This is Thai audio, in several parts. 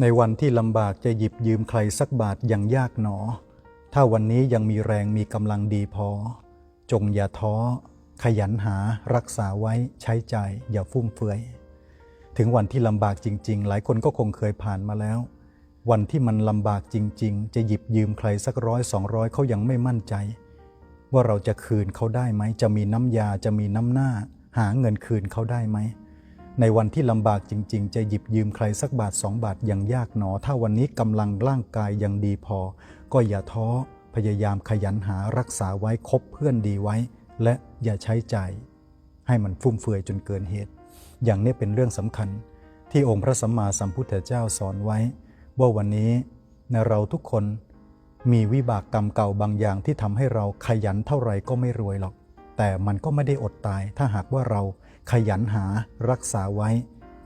ในวันที่ลำบากจะหยิบยืมใครสักบาทยังยากหนอ ถ้าวันนี้ยังมีแรงมีกำลังดีพอ จงอย่าท้อ ขยันหารักษาไว้ใช้ใจอย่าฟุ่มเฟือย ถึงวันที่ลำบากจริง ๆ หลายคนก็คงเคยผ่านมาแล้ว วันที่มันลำบากจริง ๆ จะหยิบยืมใครสักร้อยสองร้อยเขายังไม่มั่นใจ ว่าเราจะคืนเขาได้ไหม จะมีน้ำยาจะมีน้ำหน้า หาเงินคืนเขาได้ไหม ในวันที่ลำบากจริง ๆ จะหยิบยืมใครสักบาทสองบาทยังยากหนอ ถ้าวันนี้กำลังร่างกายยังดีพอ ก็อย่าท้อ พยายามขยันหารักษาไว้คบเพื่อนดีไว้ และอย่าใช้ใจ ให้มันฟุ่มเฟือยจนเกินเหตุ อย่างนี้เป็นเรื่องสำคัญ ที่องค์พระสัมมาสัมพุทธเจ้าสอนไว้ ว่าวันนี้ในเราทุกคนมีวิบากกรรมเก่าบางอย่างที่ทำให้เราขยันเท่าไหร่ก็ไม่รวยหรอก แต่มันก็ไม่ได้อดตาย ถ้าหากว่าเราขยันหารักษาไว้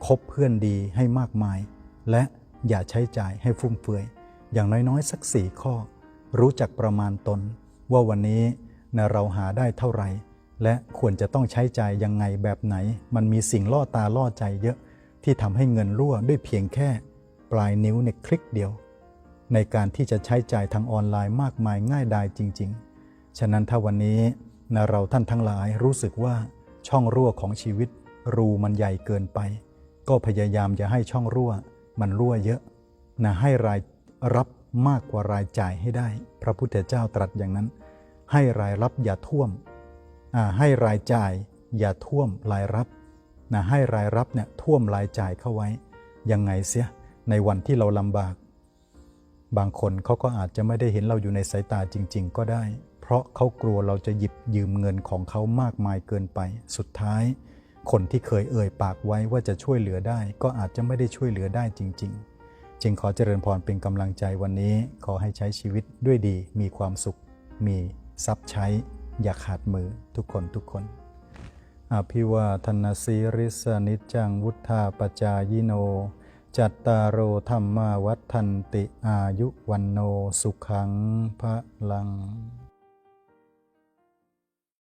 คบเพื่อนดีให้มากมาย และอย่าใช้จ่ายให้ฟุ่มเฟือย อย่างน้อยๆ สักสี่ข้อ รู้จักประมาณตน ว่าวันนี้นะเราหาได้เท่าไหร่ และควรจะต้องใช้จ่ายยังไงแบบไหน มันมีสิ่งล่อตาล่อใจเยอะที่ทำให้เงินรั่วด้วยเพียงแค่ ปลายนิ้วในคลิกเดียว ในการที่จะใช้จ่ายทางออนไลน์มากมายง่ายดายจริง ๆ ฉะนั้นถ้าวันนี้ นะเราท่านทั้งหลายรู้สึกว่าช่องรั่วของชีวิต รูมันใหญ่เกินไป ก็พยายามอย่าให้ช่องรั่ว มันรั่วเยอะนะให้รายรับมากกว่ารายจ่ายให้ได้ พระพุทธเจ้าตรัสอย่างนั้น ให้รายรับอย่าท่วมอ่าให้รายจ่ายอย่าท่วมรายรับนะให้รายรับเนี่ยท่วมรายจ่ายเข้าไว้ยังไงเสียในวันที่เราลำบาก บางคนเขาก็อาจจะไม่ได้เห็นเราอยู่ในสายตาจริง ๆ ก็ได้ เพราะเขากลัวเราจะหยิบยืมเงินของเขามากมายเกินไป สุดท้าย คนที่เคยเอ่ยปากไว้ว่าจะช่วยเหลือได้ ก็อาจจะไม่ได้ช่วยเหลือได้จริง ๆ จึงขอเจริญพรเป็นกำลังใจวันนี้ ขอให้ใช้ชีวิตด้วยดี มีความสุข มีทรัพย์ใช้ อย่าขาดมือทุกคนทุกคนอภิวาทนาสีริสนิจังวุธาปจายโน จัตตารโอธรรมาวัฏทันติอายุวันโนสุขังพระลัง